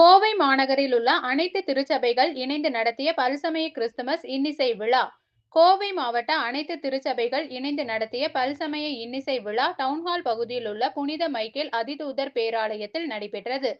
கோவை மாநகரில் உள்ள அனைத்து திருச்சபைகள் இணைந்து நடத்திய பல்சமய கிறிஸ்துமஸ் இன்னிசை விழா. கோவை மாவட்ட அனைத்து திருச்சபைகள் இணைந்து நடத்திய பல்சமய இன்னிசை விழா டவுன்ஹால் பகுதியில் உள்ள புனித மைக்கேல் அதிதூதர் பேராலயத்தில் நடைபெற்றது.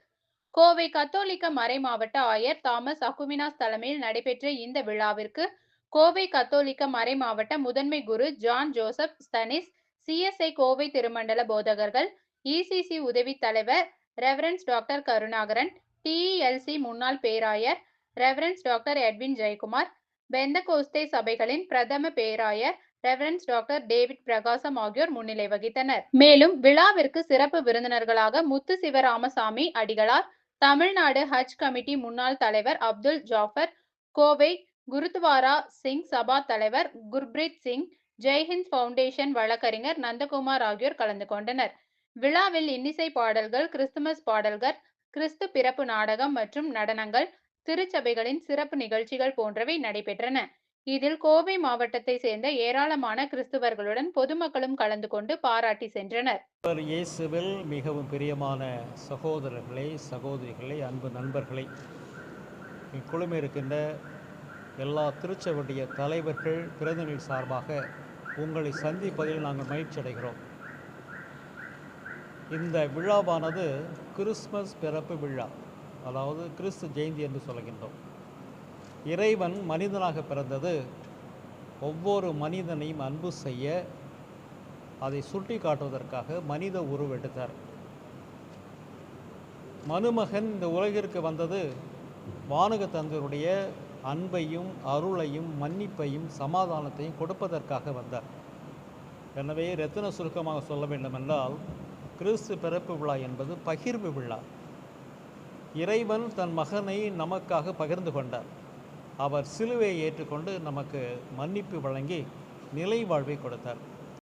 கோவை கத்தோலிக்க மறை மாவட்ட ஆயர் தாமஸ் அகுமினாஸ் தலைமையில் நடைபெற்ற இந்த விழாவிற்கு கோவை கத்தோலிக்க மறை மாவட்ட முதன்மை குரு John Joseph Stanis CSI Kovai திருமண்டல போதகர்கள் இசிசி உதவி தலைவர் ரெவரன்ஸ் டாக்டர் கருணாகரன் டிஇஎல்சி முன்னாள் பேராயர் ரெவரன்ஸ் டாக்டர் எட்வின் ஜெயக்குமார் பெந்தகோஸ்தே சபைகளின் பிரதம பேராயர் ரெவரன்ஸ் டாக்டர் டேவிட் பிரகாசம் ஆகியோர் முன்னிலை வகித்தனர். மேலும் விழாவிற்கு சிறப்பு விருந்தினர்களாக முத்து சிவராமசாமி அடிகளார் தமிழ்நாடு ஹஜ் கமிட்டி முன்னாள் தலைவர் அப்துல் ஜாஃபர் கோவை குருத்வாரா சிங் சபா தலைவர் குர்பிரீத் சிங் ஜெய்ஹிந்த் பவுண்டேஷன் வழக்கறிஞர் நந்தகுமார் ஆகியோர் கலந்து கொண்டனர். விழாவில் இன்னிசை பாடல்கள் கிறிஸ்துமஸ் பாடல்கள் கிறிஸ்து பிறப்பு நாடகம் மற்றும் நடனங்கள் திருச்சபைகளின் சிறப்பு நிகழ்ச்சிகள் போன்றவை நடைபெற்றன. இதில் கோவை மாவட்டத்தை சேர்ந்த ஏராளமான கிறிஸ்துவர்களுடன் பொதுமக்களும் கலந்து கொண்டு பாராட்டி சென்றனர். இயேசுவில் மிகவும் பிரியமான சகோதரர்களை சகோதரிகளை அன்பு நண்பர்களை இக்குழும இருக்கின்ற எல்லா திருச்சபையுடைய தலைவர்கள் பிரதிநிதி சார்பாக உங்களை சந்திப்பதில் நாங்கள் மகிழ்ச்சி அடைகிறோம் இந்த விழாவானது கிறிஸ்மஸ் பிறப்பு விழா அதாவது கிறிஸ்து ஜெயந்தி என்று சொல்கின்றோம். இறைவன் மனிதனாக பிறந்தது ஒவ்வொரு மனிதனையும் அன்பு செய்ய அதை சுட்டி காட்டுவதற்காக மனித உருவெடுத்தார் மனுமகன் இந்த உலகிற்கு வந்தது வானக தந்தருடைய அன்பையும் அருளையும் மன்னிப்பையும் சமாதானத்தையும் கொடுப்பதற்காக வந்தார். எனவே ரத்தின சுருக்கமாக சொல்ல வேண்டுமென்றால் கிறிஸ்து பிறப்பு விழா என்பது பகிர்வு விழா. இறைவன் தன் மகனை நமக்காக பகிர்ந்து கொண்டார். அவர் சிலுவையை ஏற்றுக்கொண்டு நமக்கு மன்னிப்பு வழங்கி நிலை வாழ்வை கொடுத்தார்.